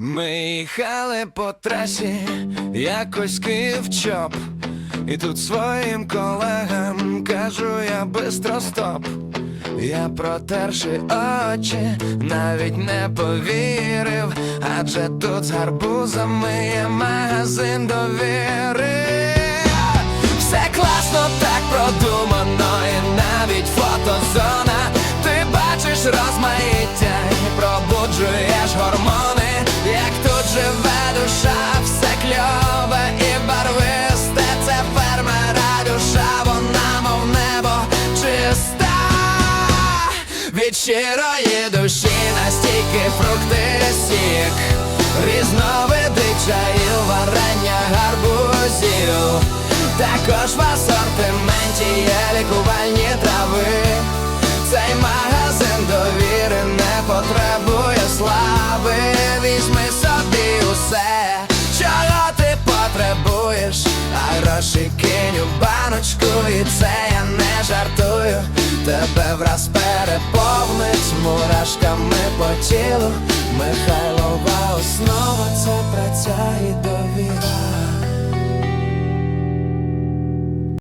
Ми їхали по трасі, якось Київ чоп. І тут своїм колегам кажу я бистро стоп. Я протерши очі, навіть не повірив, адже тут з гарбузами є магазин довіри. Все класно, так продумано, і навіть фотозона. Ти бачиш розмаїття і пробуджуєш гормони, Щирої душі настільки фрукти сік, різновиди чаїв, варення гарбузів. Також в асортименті є лікувальні трави. Цей магазин довіри не потребує слави. Візьми собі усе, чого ти потребуєш, а гроші кинь у баночку, і це я не жартую. Тебе враз переповнить мурашками по тілу. Михайлова основа це праця і до